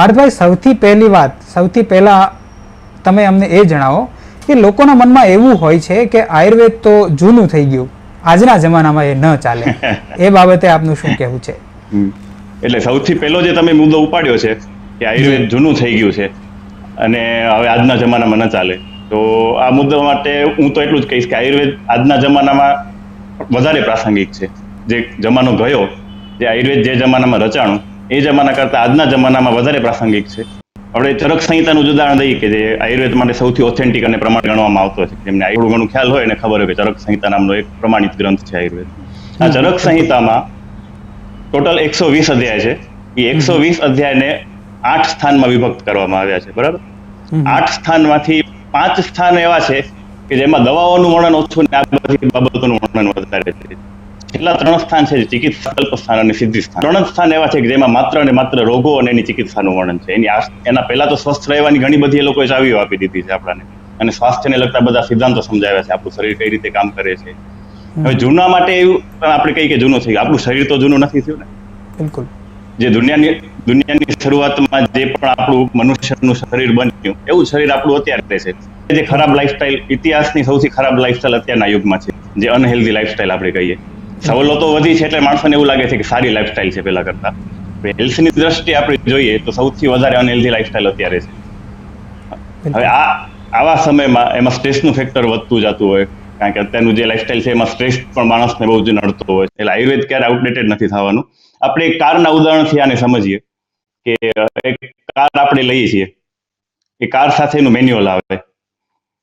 પાર્થભાઈ સૌથી પહેલી વાત સૌથી પહેલા તમે અમને એ જણાવો કે લોકોના મનમાં એવું હોય છે કે આયુર્વેદ તો જૂનું થઈ ગયું આજના જમાનામાં એ ન ચાલે. એ બાબતે આપનું શું કહેવું છે? એટલે સૌથી પહેલો જે તમે મુદ્દો ઉપાડ્યો છે કે આયુર્વેદ જૂનું થઈ ગયું છે અને હવે આજના જમાનામાં ન ચાલે. તો આ મુદ્દા માટે હું તો એટલું જ કહીશ કે આયુર્વેદ આજના જમાનામાં વધારે પ્રાસંગિક છે. જે જમાનો ગયો જે આયુર્વેદ જે જમાનામાં રચાણું એ જમાના કરતા આજના જમાનામાં વધારે પ્રાસંગિક છે. આપણે ચરક સંહિતાનું ઉદાહરણ દઈએ કે જે આયુર્વેદ માટે સૌથી ઓથેન્ટિક અને પ્રમાણ ગણવામાં આવતો છે. જેમને થોડું ઘણું ખ્યાલ હોય અને ખબર હોય કે ચરક સંહિતા નામનો એક પ્રમાણિત ગ્રંથ છે આયુર્વેદ. આ ચરક સંહિતામાં ટોટલ એકસો વીસ અધ્યાય છે. એ એકસો વીસ અધ્યાયને આઠ સ્થાનમાં વિભક્ત કરવામાં આવ્યા છે. બરાબર. આઠ સ્થાનમાંથી પાંચ સ્થાન એવા છે કે જેમાં દવાઓનું વર્ણન ઓછું ને આ બધી બાબતોનું વર્ણન વધારે છે. છેલ્લા ત્રણ સ્થાન છે? ચિકિત્સા કલ્પ સ્થાન અને સિદ્ધિ સ્થાન ત્રણ સ્થાન એવા છે કે જેમાં માત્ર ને માત્ર રોગો અને એની ચિકિત્સાનું વર્ણન છે. એની એના પહેલા તો સ્વસ્થ રહેવાની ઘણી બધી એ લોકોએ ચાવીઓ આપી દીધી છે આપણાને. અને સ્વાસ્થ્યને લગતા બધા સિદ્ધાંતો સમજાવ્યા છે. આપણું શરીર કઈ રીતે કામ કરે છે. હવે જૂના માટે એવું આપણે કહીએ કે જૂનું થઈ ગયું. આપણું શરીર તો જૂનું નથી થયું ને? બિલકુલ. જે દુનિયાની દુનિયાની શરૂઆતમાં જે પણ આપણું મનુષ્યનું શરીર બન્યું એવું શરીર આપણું અત્યારે છે. જે ખરાબ લાઈફસ્ટાઈલ ઇતિહાસની સૌથી ખરાબ લાઈફસ્ટાઈલ અત્યારના યુગમાં છે. જે અનહેલ્ધી લાઈફસ્ટાઈલ આપણે કહીએ. સવલતો વધી છે એટલે માણસોને એવું લાગે છે કે સારી લાઈફસ્ટાઈલ છે પેલા કરતા. હેલ્થની દ્રષ્ટિએ આપણે જોઈએ તો સૌથી વધારે અનહેલ્ધી લાઈફસ્ટાઈલ અત્યારે છે. હવે આ આવા સમયમાં એમાં સ્ટ્રેસનું ફેક્ટર વધતું જતું હોય, કારણ કે અત્યારનું જે લાઈફસ્ટાઈલ છે એમાં સ્ટ્રેસ પણ માણસને બહુ જ નડતો હોય. એટલે આયુર્વેદ ક્યારે આઉટડેટેડ નથી થવાનું. આપણે એક કારના ઉદાહરણથી આને સમજીએ કે, એક કાર આપણે લઈએ છીએ, એ કાર સાથેનું મેન્યુઅલ આવે.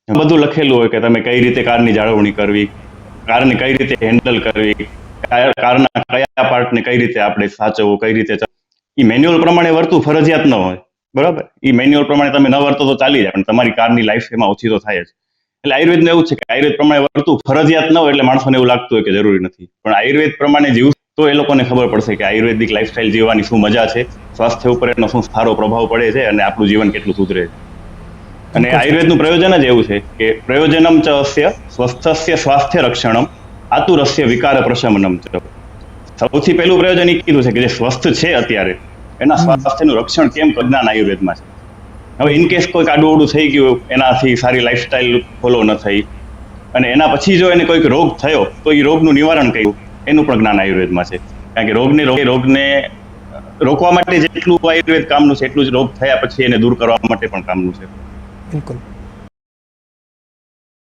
બધું લખેલું હોય કે તમે કઈ રીતે કારની જાળવણી કરવી કારને કઈ રીતે હેન્ડલ કરવી કાર- કારના કયા પાર્ટને કઈ રીતે આપણે સાચવવું, કઈ રીતે એ મેન્યુઅલ પ્રમાણે વર્તું ફરજિયાત ન હોય, બરાબર? એ મેન્યુઅલ પ્રમાણે તમે ન વર્તો તો ચાલી જાય, પણ તમારી કારની લાઈફ એમાં ઓછી તો થાય જ. એટલે આયુર્વેદનું એવું છે કે આયુર્વેદ પ્રમાણે વર્તું ફરજિયાત ન હોય એટલે માણસોને એવું લાગતું હોય કે જરૂરી નથી. પણ આયુર્વેદ પ્રમાણે જીવ તો એ લોકોને ખબર પડશે કે આયુર્વેદિક લાઈફસ્ટાઈલ જીવવાની શું મજા છે, સ્વાસ્થ્ય ઉપર એનો શું સારો પ્રભાવ પડે છે અને આપણું જીવન કેટલું સુધરે છે. અને આયુર્વેદનું પ્રયોજન જ એવું છે કે પ્રયોજનમ ચ અસ્ય સ્વસ્થસ્ય સ્વાસ્થ્ય રક્ષણમ આતુરસ્ય વિકાર પ્રશમનમ ચ. સૌથી પહેલું પ્રયોજન એ કીધું છે કે જે સ્વસ્થ છે અત્યારે એના સ્વાસ્થ્યનું રક્ષણ કેમ પ્રજ્ઞાન આયુર્વેદમાં છે? હવે ઇન કેસ કોઈક આડું થઈ ગયું એનાથી સારી લાઈફસ્ટાઈલ ફોલો ન થઈ અને એના પછી જો એને કોઈક રોગ થયો તો એ રોગનું નિવારણ કર્યું એનું પણ જ્ઞાન આયુર્વેદમાં છે. કારણ કે રોગને રોગ- રોગને રોકવા માટે જેટલું આયુર્વેદ કામનું છે એટલું જ રોગ થયા પછી એને દૂર કરવા માટે પણ કામનું છે. બિલકુલ